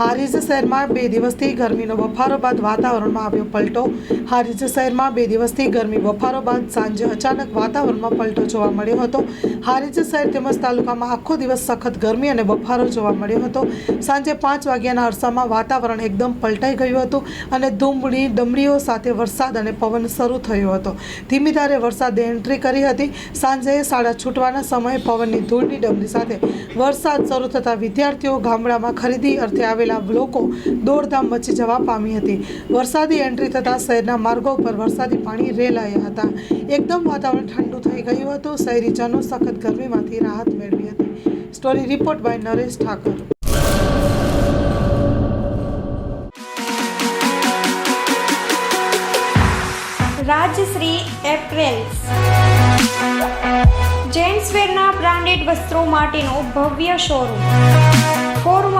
હારીજ શહેરમાં બે દિવસથી ગરમીનો બફારો બાદ વાતાવરણમાં આવ્યો પલટો. હારીજ શહેરમાં બે દિવસથી ગરમી બફારો બાદ સાંજે અચાનક વાતાવરણમાં પલટો જોવા મળ્યો હતો. હારીજ શહેર તેમજ તાલુકામાં આખો દિવસ સખત ગરમી અને બફારો જોવા મળ્યો હતો. સાંજે પાંચ વાગ્યાના અરસામાં વાતાવરણ એકદમ પલટાઈ ગયું હતું અને ધૂમડી ડમરીઓ સાથે વરસાદ અને પવન શરૂ થયો હતો. ધીમી ધારે વરસાદે એન્ટ્રી કરી હતી. સાંજે શાળા છૂટવાના સમયે પવનની ધૂળની ડમરી સાથે વરસાદ શરૂ થતાં વિદ્યાર્થીઓ ગામડામાં ખરીદી અર્થે આવેલા લોકો દોડધામ મચી જવા પામી હતી. વરસાદી એન્ટ્રી થતાં શહેરના માર્ગો પર વરસાદી પાણી રેલાયા હતા. એકદમ વાતાવરણ ઠંડુ થઈ ગયું હતું. શહેરીજનો સખત ગરમીમાંથી રાહત મેળવી હતી. Story report by Naresh Thakor. Rajshree apparels. જેન્ટ્સવેરના branded વસ્ત્રો માટેનો ભવ્ય શોરૂમ. ફેન્સી